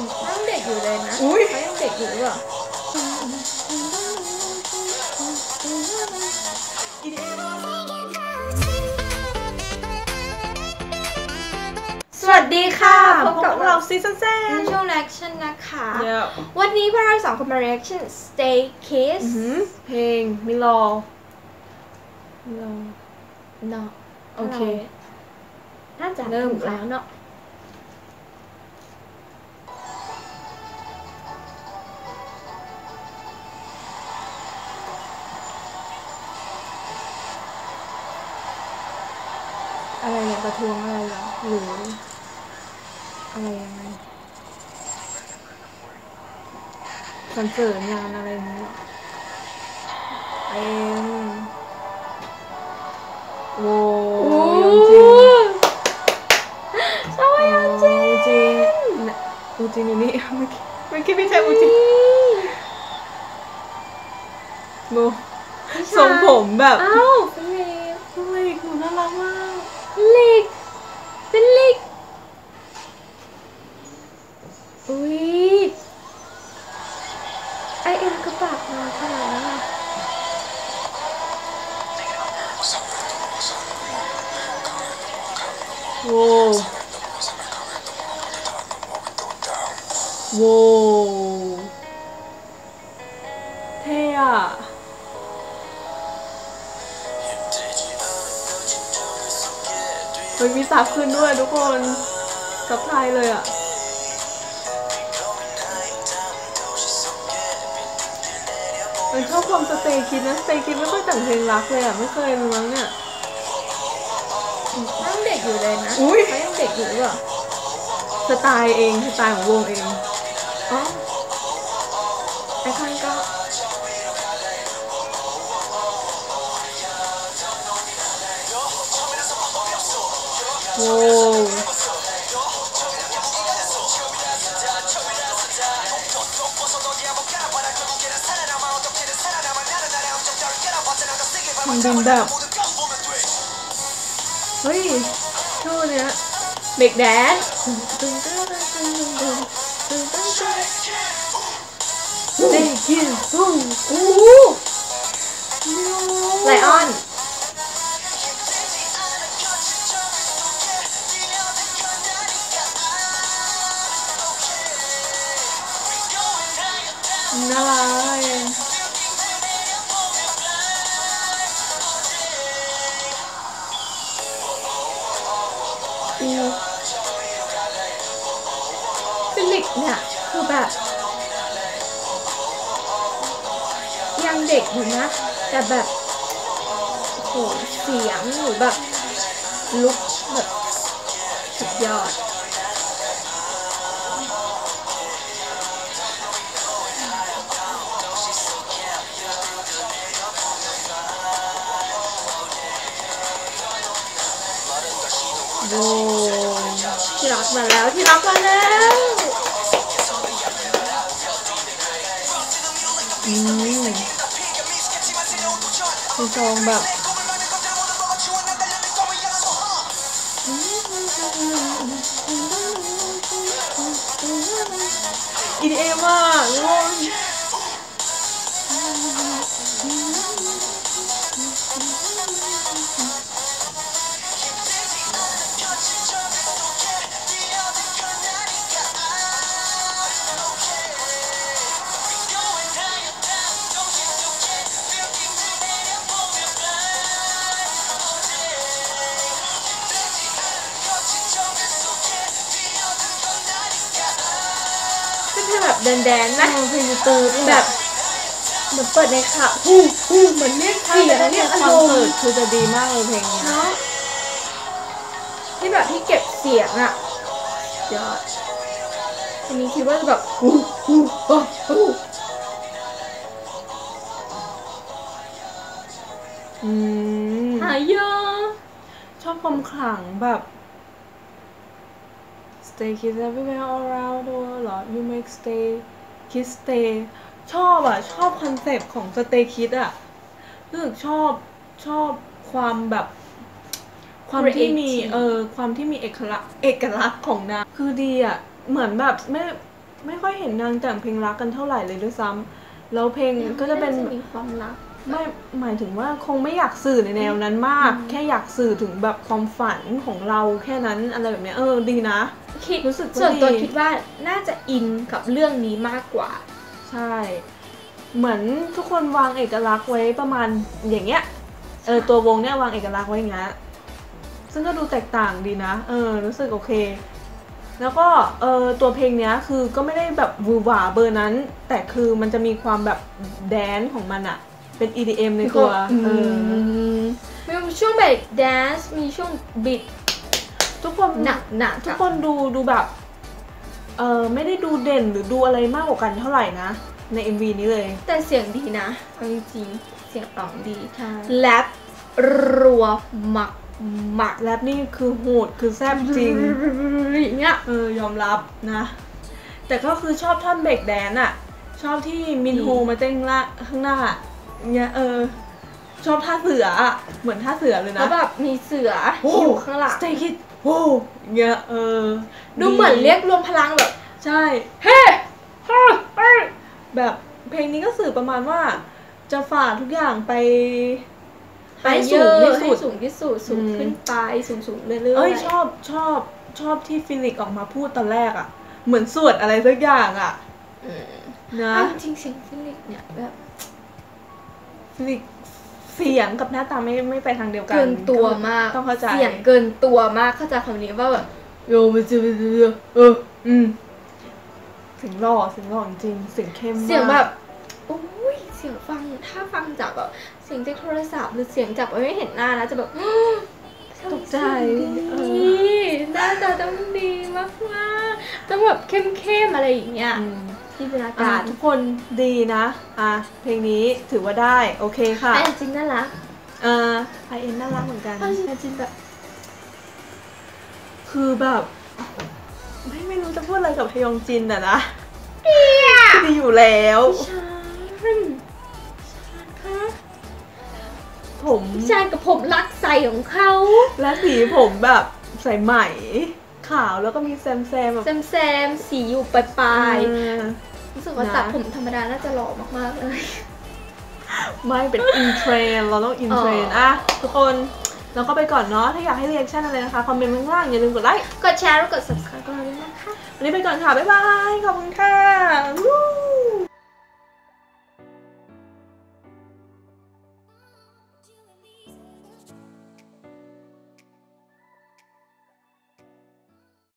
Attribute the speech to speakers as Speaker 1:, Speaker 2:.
Speaker 1: ยังเด็กอยู่เลยนะ
Speaker 2: อุ๊ย
Speaker 1: เขายังเด็กอยู่หรือเปล่าสวัสดีค่ะพบกับเรา
Speaker 2: ซีซันแซ
Speaker 1: ใน
Speaker 2: น
Speaker 1: ช่วง reaction นะคะ
Speaker 2: เดี๋ยว
Speaker 1: วันนี้พวกเราสองคนมา reaction Stay Kiss
Speaker 2: อื้อหือเพลงมิลอมิลอ
Speaker 1: เนาะ
Speaker 2: โอเค
Speaker 1: น่าจะ
Speaker 2: เริ่ม
Speaker 1: ถูกแล้วเนาะ
Speaker 2: ประท้วงอะไรหรอหรืออะไรยังไงคอนเสิร์ตงานอะไรอย่างเงี้เหรอเอ็มโว้ยองจริง
Speaker 1: ชอบยอนจริง
Speaker 2: อูจินอูจินอยู่นี่เมื่อกี้เมื่อกี้ไม่ใช่อูจินโบทรงผมแบบ
Speaker 1: อ้าเป็นลิก
Speaker 2: เฮ้ยหนูน่ารักมาก
Speaker 1: ลิกเป็นลิกอุ้ยไอเอ็มกระปากมาขนาดนั้นอะ
Speaker 2: โว้โว้เท่อะ เฮ้ยมีซับขึ้นด้วยทุกคนซับไทยเลยอะมันชอบความสเตย์คิดนะสเตย์คิดไม่ค่อยแต่งเพลงรักเลยอะไม่เคยเลยมั้งเนี่ย
Speaker 1: ยังเด็กอยู่เลยนะ
Speaker 2: อุ๊ย
Speaker 1: เขายังเด็กอยู่หรือเปล่า
Speaker 2: สไตล์เองสไตล์ของวงเอง
Speaker 1: อ๋อไอคอนก็
Speaker 2: Wow. Bình đẳng Ui, thua nè Biệt đá Thank you. Ooh. Lại on. น่ารักเอง
Speaker 1: อีฟิลิกเนี่ยคือแบบ ยังเด็กอยู่นะ แต่แบบโหเสียงหรือแบบลุกแบบสุดยอด
Speaker 2: โว้
Speaker 1: ที่รักมาแล้วที่รักมาแล้ว
Speaker 2: อืมคือซองแบบอะทุกคน
Speaker 1: เป็นเพลง แบบแดนๆ
Speaker 2: เอ
Speaker 1: นะ
Speaker 2: อเพลงตูด
Speaker 1: แบบเหมือนเปิดในขับฮู้ฮู้เหมือนเรียก
Speaker 2: ถ้า
Speaker 1: เสียง
Speaker 2: เป็น
Speaker 1: เรียก
Speaker 2: ค
Speaker 1: อา
Speaker 2: อน
Speaker 1: รม
Speaker 2: เสิร์ต
Speaker 1: ณ์
Speaker 2: คือจะดีมากเลยเพลงเนี้ย
Speaker 1: เนาะที่แบบที่เก็บเสียงอะยอดอันนี้คิดว่าจะแบบฮู้ฮู้ฮู้ฮู้
Speaker 2: อืม
Speaker 1: หายอ
Speaker 2: ชอบความขลังแบบ stay kids everywhere all around the world เหรอ you make stay kids stay ชอบอะ ชอบคอนเซปต์ของ stay kids อะรู้สึกชอบชอบความแบบความที่มี
Speaker 1: Creative
Speaker 2: เออความที่มีเอกลักษณ์เอกลักษณ์ของนางคือดีอะ เหมือนแบบไม่ไม่ค่อยเห็นนางแต่งเพลงรักกันเท่าไหร่เลยด้วยซ้ำแล้วเพลงก็จะเป็น
Speaker 1: มีความรัก
Speaker 2: ไม่หมายถึงว่าคงไม่อยากสื่อในแนวนั้นมาก แค่อยากสื่อถึงแบบความฝันของเราแค่นั้นอะไรแบบเนี้ยเออดีนะ
Speaker 1: คิด
Speaker 2: รู้สึกว่า
Speaker 1: ส่วนตัว
Speaker 2: ดี
Speaker 1: คิดว่าน่าจะอินกับเรื่องนี้มากกว่า
Speaker 2: ใช่ เหมือนทุกคนวางเอกลักษณ์ไว้ประมาณอย่างเงี้ยเออตัววงเนี่ยวางเอกลักษณ์ไว้อย่างเงี้ยซึ่งก็ดูแตกต่างดีนะ เออ รู้สึกโอเค แล้วก็ เออตัวเพลงเนี้ยคือก็ไม่ได้แบบหวือหวาเบอร์นั้น แต่คือมันจะมีความแบบแดนซ์ของมันอะ เป็น EDM ในตัวเออ
Speaker 1: มีช่วงแบบแดนซ์มีช่วงบิด
Speaker 2: ทุกคน
Speaker 1: หนักหนัก
Speaker 2: ทุกคนดูดูแบบเออไม่ได้ดูเด่นหรือดูอะไรมากกว่ากันเท่าไหร่นะ ใน MV นี้เลย
Speaker 1: แต่เสียงดีนะเอาจริงๆเสียงร้องดี
Speaker 2: ใช่
Speaker 1: แรปรัวหมักหมัก
Speaker 2: แรปนี่คือโหดคือแซ่บจริง
Speaker 1: อย่างเงี้ย
Speaker 2: เออยอมรับนะ แต่ก็คือชอบท่อนเบรกแดนอะชอบที่มินโฮมาเต้นละข้างหน้า เนี่ยเออ ชอบท่าเสืออะเหมือนท่าเสือเลย
Speaker 1: แล้
Speaker 2: นะ
Speaker 1: วแบบมีเสือ
Speaker 2: โอ้
Speaker 1: อยู่ข้างหลัง
Speaker 2: สเตคิดโอ้เนี่ยเออ
Speaker 1: ดูเหมือนเรียกรวมพลังแบบ
Speaker 2: ใช่
Speaker 1: เฮ้เฮ้เฮ้
Speaker 2: แบบเพลงนี้ก็สื่อประมาณว่า จะฝ่าทุกอย่างไป
Speaker 1: ไป
Speaker 2: ให้
Speaker 1: เย
Speaker 2: สู
Speaker 1: อะ
Speaker 2: งที่
Speaker 1: ให้
Speaker 2: สุด
Speaker 1: สูงที่สุดสูง
Speaker 2: อืม
Speaker 1: ขึ้นไปสูงสูงๆเรื่อยๆ
Speaker 2: เอ้ยชอบชอบชอบที่ฟิลิกออกมาพูดตอนแรกอะเหมือนสวดอะไรสักอย่างอะ
Speaker 1: อืม
Speaker 2: นะ
Speaker 1: เอาจริงๆเสียงฟิลิปเนี่ยแบบ
Speaker 2: ฟิลิก เสียงกับหน้าตาไม่ไม่ไปทางเดียวกัน
Speaker 1: เกินตัวมาก
Speaker 2: ต้องเข้าใจ
Speaker 1: เสียงเกินตัวมากเข้าใจคำนี้ว่าแบบ
Speaker 2: โยมันจะเป็นเอออืมเสียงหล่อเสียงหล่อจริงเสียงเข้มมาก
Speaker 1: เสียงแบบโอ้ยเสียงฟังถ้าฟังจากแบบเสียงจากโทรศัพท์หรือเสียงจากไม่เห็นหน้านะจะแบบ
Speaker 2: ตกใจเอ
Speaker 1: ดี
Speaker 2: อ
Speaker 1: หน้าตาต้องดีมากมากๆ ต้องแบบเข้มๆอะไรอย่างเงี้ย
Speaker 2: อืม
Speaker 1: จินตนา
Speaker 2: อะ
Speaker 1: การ
Speaker 2: ทุกคนดีนะอะเพลงนี้ถือว่าได้โอเคค่ะ
Speaker 1: แต่จริงๆน่ารัก
Speaker 2: อ่าไอเอ็นน่ารักเหมือนกัน
Speaker 1: เอาจริงๆแบบ
Speaker 2: คือแบบ ไม่ไม่รู้จะพูดอะไรกับพยองจินอะนะ
Speaker 1: เนี่ย
Speaker 2: ดีอยู่แล้ว
Speaker 1: ชานชานคะ
Speaker 2: ผม
Speaker 1: ชานกับผมรักใสของเขา
Speaker 2: และสีผมแบบใส่ไหม ขาวแล้วก็มีแซมแซมๆแบบ
Speaker 1: แซมแซมๆสีอยู่ปลาย
Speaker 2: เออ
Speaker 1: ๆรู้สึกว่า
Speaker 2: นะ
Speaker 1: ตัดผมธรรมดาน่าจะหล่อมากๆเลย
Speaker 2: ไม่เป็นอินเทรนเราต้องอินเทรน
Speaker 1: อ๋ออ่
Speaker 2: อะทุกคนเราก็ไปก่อนเนาะ ถ้าอยากให้เรียกชั่นอะไรนะคะ คอมเมนต์ข้างล่าง อย่าลืมกดไลค์
Speaker 1: กดแชร์และกด subscribe กันเลยนะคะ
Speaker 2: วันนี้ไปก่อนค่ะ บ๊ายบาย ขอบคุณค่ะวู้